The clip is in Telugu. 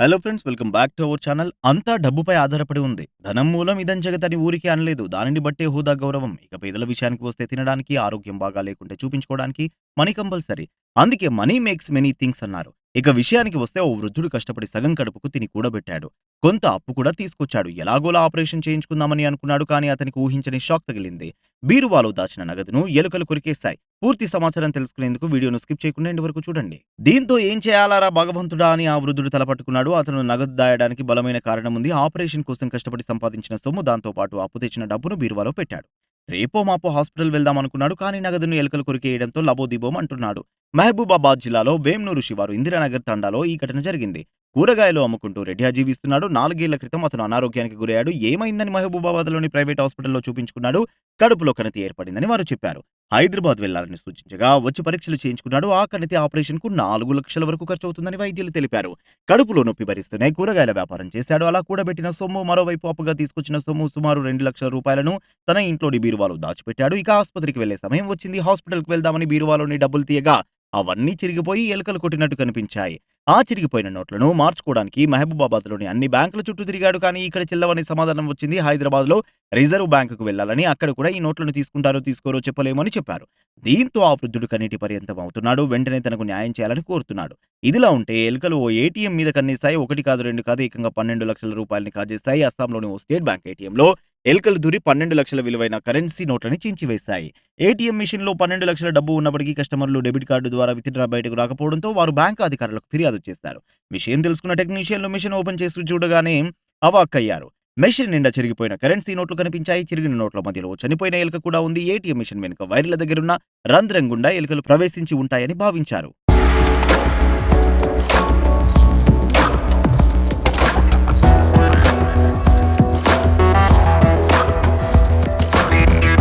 Hello friends welcome back to our channel అంతా డబ్బుపై ఆధారపడి ఉంది. ధనం మూలం ఇదం జగతని ఊరికే అనలేదు. దానిని బట్టే హోదా గౌరవం. ఇక పేదల విషయానికి వస్తే తినడానికి ఆరోగ్యం బాగా లేకుంటే చూపించుకోవడానికి మనీ కంపల్సరీ. అందుకే మనీ మేక్స్ మెనీ థింగ్స్ అన్నారు. ఇక విషయానికి వస్తే ఓ వృద్ధుడు కష్టపడి సగం కడుపుకు తిని కూడబెట్టాడు. కొంత అప్పు కూడా తీసుకొచ్చాడు. ఎలాగోలా ఆపరేషన్ చేయించుకుందామని అనుకున్నాడు కానీ అతనికి ఊహించని షాక్ తగిలింది. బీరువాలో దాచిన నగదును ఎలుకలు కొరికేశాయి. పూర్తి సమాచారం తెలుసుకునేందుకు వీడియోను స్కిప్ చేయకుండా ఇంటి వరకు చూడండి. దీంతో ఏం చేయాలారా భగవంతుడా అని ఆ వృద్ధుడు తలపట్టుకున్నాడు. అతను నగదు దాయడానికి బలమైన కారణం ఉంది. ఆపరేషన్ కోసం కష్టపడి సంపాదించిన సొమ్ము దాంతో పాటు అప్పు తెచ్చిన డబ్బును బీరువాలో పెట్టాడు. రేపో మాపో హాస్పిటల్ వెళ్దాం అనుకున్నాడు కానీ నగదును ఎలుకలు కొరికేయడంతో లబోదిబోం అంటున్నాడు. మహబూబాబాద్ జిల్లాలో వేమ్నూరు శివారు ఇందిరానగర్ తండాలో ఈ ఘటన జరిగింది. కూరగాయలు అమ్ముకుంటూ రెడ్డియా జీవిస్తున్నాడు నాలుగేళ్ళ క్రితం అతను అనారోగ్యానికి గురయ్యాడు. ఏమైందని మహబూబాబాద్లోని ప్రైవేట్ హాస్పిటల్లో చూపించుకున్నాడు. కడుపులో కణితి ఏర్పడిందని వారు చెప్పారు. హైదరాబాద్ వెళ్ళాలని సూచించగా వచ్చి పరీక్షలు చేయించుకున్నాడు. ఆ కణితి ఆపరేషన్కు నాలుగు లక్షల వరకు ఖర్చు అవుతుందని వైద్యులు తెలిపారు. కడుపులో నొప్పి భరిస్తూనే కూరగాయల వ్యాపారం చేశాడు. అలా కూడబెట్టిన సొమ్ము మరోవైపు అప్పుగా తీసుకొచ్చిన సొమ్ము సుమారు రెండు లక్షల రూపాయలను తన ఇంట్లోని బీరువాలో దాచిపెట్టాడు. ఇక ఆసుపత్రికి వెళ్ళే సమయం వచ్చింది. హాస్పిటల్కి వెళ్దామని బీరువాలోని డబ్బులు తీయగా అవన్నీ చిరిగిపోయి ఎలుకలు కొట్టినట్టు కనిపించాయి. ఆ చిరిగిపోయిన నోట్లను మార్చుకోవడానికి మహబూబాబాద్లోని అన్ని బ్యాంకుల చుట్టూ తిరిగాడు. కానీ ఇక్కడ చిల్లవని సమాధానం వచ్చింది. హైదరాబాద్లో రిజర్వ్ బ్యాంకుకు వెళ్ళాలని అక్కడ కూడా ఈ నోట్లను తీసుకుంటారో తీసుకోరో చెప్పలేమని చెప్పారు. దీంతో ఆ వృద్ధుడు కన్నీటి పర్యంతం అవుతున్నాడు. వెంటనే తనకు న్యాయం చేయాలని కోరుతున్నాడు. ఇదిలా ఉంటే ఎలుకలు ఓ ఏటీఎం మీద కన్నేస్తాయి ఒకటి కాదు రెండు కాదు ఏకంగా పన్నెండు లక్షల రూపాయలని కాజేశాయి. అస్సాంలోని ఓ స్టేట్ బ్యాంక్ ఏటీఎంలో ఎలుకలు దూరి పన్నెండు లక్షల విలువైన కరెన్సీ నోట్లని చించివేశాయి ఏటీఎం మిషన్లో పన్నెండు లక్షల డబ్బు ఉన్నప్పటికీ కస్టమర్లు డెబిట్ కార్డు ద్వారా విత్డ్రా బయటకు రాకపోవడంతో వారు బ్యాంకు అధికారులకు ఫిర్యాదు చేశారు. విషయం తెలుసుకున్న టెక్నీషియన్లు మిషన్ ఓపెన్ చేసి చూడగానే అవాక్కయ్యారు. మెషిన్ నిండా చిరిగిపోయిన కరెన్సీ నోట్లు కనిపించాయి. చిరిగిన నోట్ల మధ్యలో చనిపోయిన ఎలుక కూడా ఉంది. ఏటీఎం మిషన్ వెనుక వైర్ల దగ్గరున్న రంధ్రం గుండా ఎలుకలు ప్రవేశించి ఉంటాయని భావించారు.